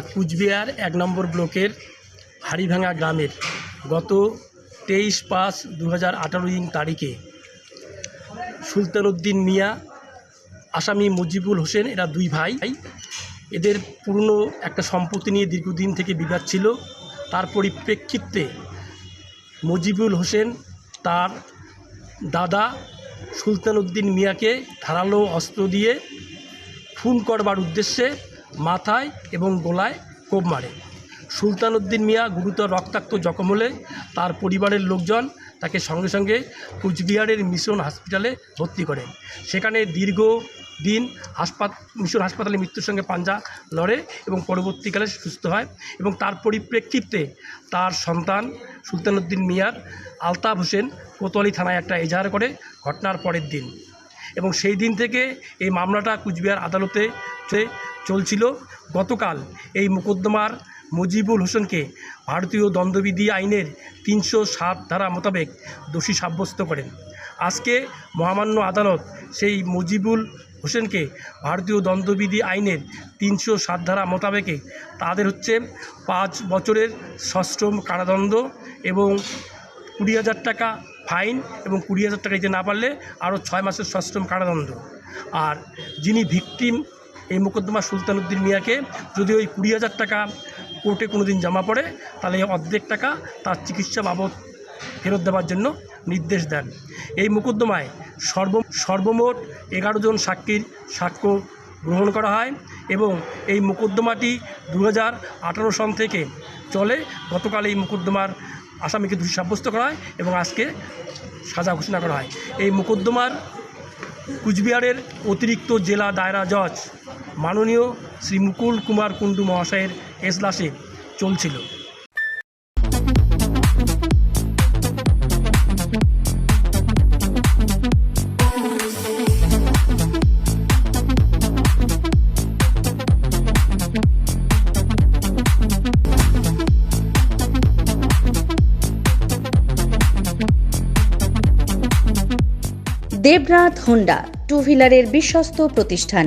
কুচবিহার এক নম্বর ব্লকের হাড়িভাঙা গ্রামের গত তেইশ পাঁচ দু হাজার দিন তারিখে সুলতান উদ্দিন মিয়া, আসামি মুজিবুল হোসেন, এরা দুই ভাই। এদের পুরনো একটা সম্পত্তি নিয়ে দীর্ঘদিন থেকে বিবাদ ছিল। তার পরিপ্রেক্ষিতে মুজিবুল হোসেন তার দাদা সুলতান উদ্দিন মিয়াকে ধারালো অস্ত্র দিয়ে খুন করবার উদ্দেশ্যে মাথায় এবং গলায় কোপ মারে। সুলতান উদ্দিন মিয়া গুরুতর রক্তাক্ত জখম হলে তার পরিবারের লোকজন তাকে সঙ্গে সঙ্গে কুচবিহারের মিশন হসপিটালে ভর্তি করেন। সেখানে দীর্ঘ দিন হাসপাত, মিশন হাসপাতালে মৃত্যুর সঙ্গে পাঞ্জা লড়ে এবং পরবর্তীকালে সুস্থ হয় এবং তার পরিপ্রেক্ষিতে তার সন্তান সুলতান উদ্দিন মিয়ার আলতাফ হোসেন কোতোয়ালি থানায় একটা এজাহার করে ঘটনার পরের দিন। এবং সেই দিন থেকে এই মামলাটা কুচবিহার আদালতে চলছিল। গতকাল এই মোকদ্দমার মুজিবুল হোসেনকে ভারতীয় দণ্ডবিধি আইনের তিনশো সাত ধারা মোতাবেক দোষী সাব্যস্ত করেন। আজকে মহামান্য আদালত সেই মুজিবুল হোসেনকে ভারতীয় দণ্ডবিধি আইনের তিনশো সাত ধারা মোতাবেকে তাদের হচ্ছে পাঁচ বছরের সশ্রম কারাদণ্ড এবং কুড়ি হাজার টাকা ফাইন এবং কুড়ি হাজার টাকা দিতে না পারলে আরও ছয় মাসের সশ্রম কারাদণ্ড। আর যিনি ভিকটিম এই মোকদ্দমা সুলতান উদ্দিন মিয়াকে যদি ওই কুড়ি হাজার টাকা কোর্টে কোনো দিন জমা পড়ে, তাহলে অর্ধেক টাকা তার চিকিৎসা বাবদ ফেরত দেওয়ার জন্য নির্দেশ দেন। এই মোকদ্দমায় সর্ব, সর্বমোট এগারো জন সাক্ষীর সাক্ষ্য গ্রহণ করা হয় এবং এই মোকদ্দমাটি দু হাজার আঠারো সন থেকে চলে। গতকাল এই মোকদ্দমার আসামিকে দোষী সাব্যস্ত করা হয় এবং আজকে সাজা ঘোষণা করা হয়। এই মোকদ্দমার কুচবিহারের অতিরিক্ত জেলা দায়রা জজ মাননীয় শ্রী মুকুল কুমার কুণ্ডু মহাশয়ের এজলাসে চলছিল। দেবনাথ হোন্ডা টু হুইলারের বিশ্বস্ত প্রতিষ্ঠান।